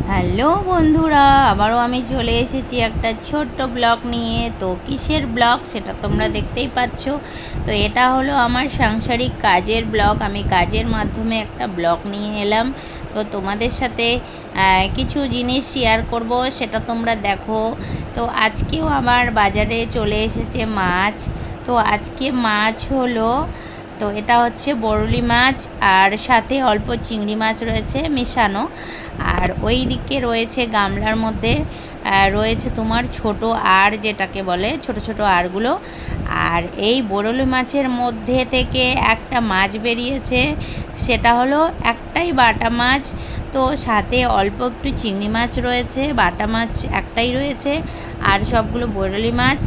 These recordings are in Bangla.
হ্যালো বন্ধুরা, আবারও আমি চলে এসেছি একটা ছোট্ট ব্লগ নিয়ে। তো কিসের ব্লগ সেটা তোমরা দেখতেই পাচ্ছ। তো এটা হলো আমার সাংসারিক কাজের ব্লগ। আমি কাজের মাধ্যমে একটা ব্লগ নিয়ে এলাম। তো তোমাদের সাথে কিছু জিনিস শেয়ার করব, সেটা তোমরা দেখো। তো আজকেও আমার বাজারে চলে এসেছে মাছ। তো আজকে মাছ হলো তো এটা হচ্ছে বরলি মাছ আর সাথে অল্প চিংড়ি মাছ রয়েছে মেশানো। আর ওই দিকে রয়েছে গামলার মধ্যে রয়েছে তোমার ছোট আর যেটাকে বলে, ছোট ছোট আরগুলো। আর এই বরলি মাছের মধ্যে থেকে একটা মাছ বেরিয়েছে, সেটা হলো একটাই বাটা মাছ। তো সাথে অল্প একটু চিংড়ি মাছ রয়েছে, বাটা মাছ একটাই রয়েছে, আর সবগুলো বরলি মাছ।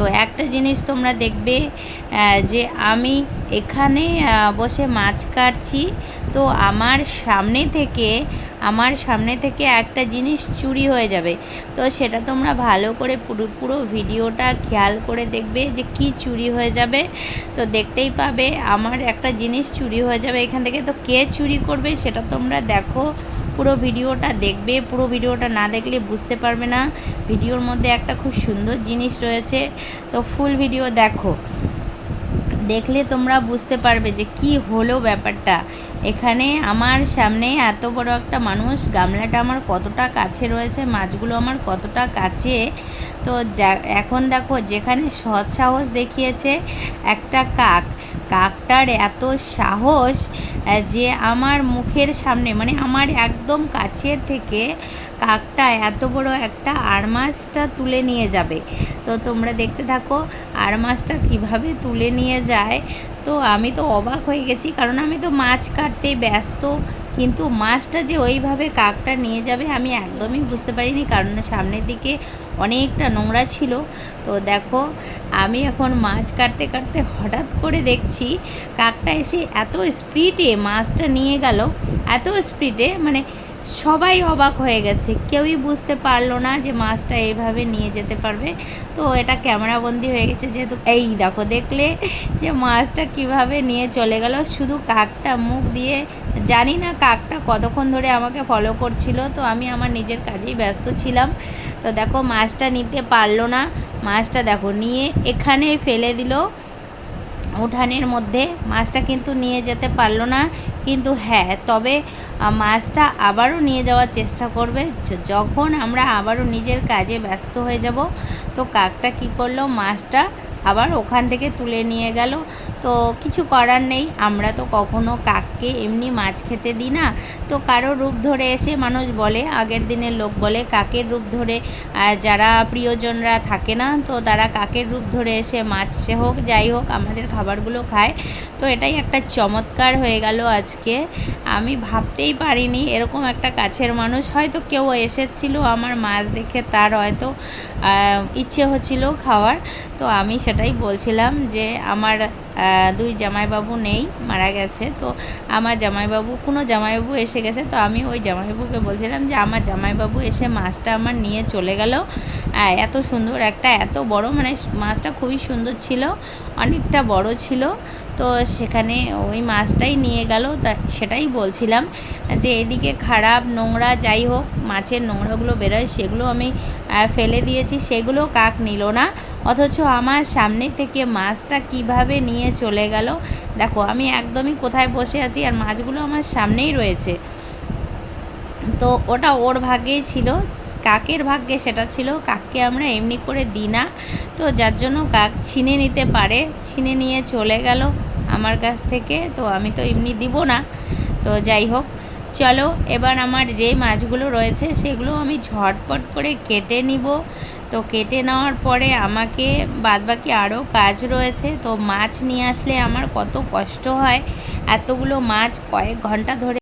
তো একটা জিনিস তোমরা দেখবে যে আমি এখানে বসে মাছ কাটছি। তো আমার সামনে থেকে, আমার সামনে থেকে একটা জিনিস চুরি হয়ে যাবে। তো সেটা তোমরা ভালো করে পুরো পুরো ভিডিওটা খেয়াল করে দেখবে যে কি চুরি হয়ে যাবে। তো দেখতেই পাবে, আমার একটা জিনিস চুরি হয়ে যাবে এখান থেকে। তো কে চুরি করবে সেটা তোমরা দেখো। পুরো ভিডিওটা দেখবে, পুরো ভিডিওটা না দেখলে বুঝতে পারবে না। ভিডিওর মধ্যে একটা খুব সুন্দর জিনিস রয়েছে। তো ফুল ভিডিও দেখো। দেখলে তোমরা বুঝতে পারবে যে কি হলো ব্যাপারটা। এখানে আমার সামনে এত বড় একটা মানুষ, গামলাটা আমার কতটা কাছে রয়েছে, মাছগুলো আমার কতটা কাছে। তো এখন দেখো যেখানে সৎ সাহস দেখিয়েছে একটা কাক। কাকটার এত সাহস যে আমার মুখের সামনে মানে আমার একদম কাছের থেকে কাকটা এত বড় একটা আর মাছটা তুলে নিয়ে যাবে। তো তোমরা দেখতে থাকো আর মাছটা কীভাবে তুলে নিয়ে যায়। তো আমি তো অবাক হয়ে গেছি, কারণ আমি তো মাছ কাটতে ব্যস্ত, কিন্তু মাছটা যে ওইভাবে কাকটা নিয়ে যাবে আমি একদমই বুঝতে পারিনি, কারণ সামনের দিকে অনেকটা নোংরা ছিল। তো দেখো আমি এখন মাছ কাটতে কাটতে হঠাৎ করে দেখছি কাকটা এসে এত স্পিডে মাছটা নিয়ে গেল। এত স্পিডে মানে সবাই অবাক হয়ে গেছে। কেউই বুঝতে পারল না যে মাছটা এইভাবে নিয়ে যেতে পারবে। তো এটা ক্যামেরাবন্দি হয়ে গেছে যেহেতু এই দেখো দেখলে যে মাছটা কীভাবে নিয়ে চলে গেল। শুধু কাকটা মুখ দিয়ে জানি না কাকটা কতক্ষণ ধরে আমাকে ফলো করছিল। তো আমি আমার নিজের কাজেই ব্যস্ত ছিলাম। তো দেখো মাছটা নিতে পারল না। মাছটা দেখো, নিয়ে এখানে ফেলে দিল। উঠানের মধ্যে মাছটা কিন্তু নিয়ে যেতে পারল না। কিন্তু হ্যাঁ তবে মাছটা আবারও নিয়ে যাওয়ার চেষ্টা করবে। যখন আমরা আবারও নিজের কাজে ব্যস্ত হয়ে যাব, তো কাকটা কি করল, মাছটা আবার ওখান থেকে তুলে নিয়ে গেল। তো কিছু করার নেই। আমরা তো কখনো কাককে এমনি মাছ খেতে দিই না। তো কারও রূপ ধরে এসে মানুষ বলে, আগের দিনের লোক বলে কাকের রূপ ধরে যারা প্রিয়জনরা থাকে না, তো তারা কাকের রূপ ধরে এসে মাছ সে হোক, যাই হোক, আমাদের খাবারগুলো খায়। তো এটাই একটা চমৎকার হয়ে গেল আজকে। আমি ভাবতেই পারিনি এরকম একটা কাছের মানুষ। হয়তো কেউ এসেছিল আমার মাছ দেখে, তার হয়তো ইচ্ছে হচ্ছিল খাওয়ার। তো আমি সেটাই বলছিলাম যে, আমার দুই জামাইবাবু নেই, মারা গেছে। তো আমার জামাইবাবু, কোনো জামাইবাবু এসে গেছে, তো আমি ওই জামাইবাবুকে বলছিলাম যে, আমার জামাইবাবু এসে মাছটা আমার নিয়ে চলে গেল। এত সুন্দর একটা, এত বড় মানে মাছটা খুবই সুন্দর ছিল, অনেকটা বড় ছিল। তো সেখানে ওই মাছটাই নিয়ে গেল। তা সেটাই বলছিলাম যে, এদিকে খারাপ নোংরা যাই হোক, মাছের নোংরাগুলো বেরোয়, সেগুলো আমি ফেলে দিয়েছি, সেগুলো কাক নিল না। অথচ আমার সামনে থেকে মাছটা কীভাবে নিয়ে চলে গেল? দেখো, আমি একদমই কোথায় বসে আছি আর মাছগুলো আমার সামনেই রয়েছে। তো ওটা ওর ভাগ্যেই ছিল। কাকের ভাগ্যে সেটা ছিল। কাককে আমরা এমনি করে দিই না। তো যার জন্য কাক ছিনে নিতে পারে। ছিনে নিয়ে চলে গেল আমার কাছ থেকে। তো আমি তো এমনি দিব না। তো যাই হোক, চলো এবার আমার যে মাছগুলো রয়েছে সেগুলো আমি ঝটপট করে কেটে নিব। তো কেটে নেওয়ার পরে আমাকে বাদবাকি আরও কাজ রয়েছে। তো মাছ নিয়ে আসলে আমার কত কষ্ট হয়। এতগুলো মাছ কয়েক ঘণ্টা ধরে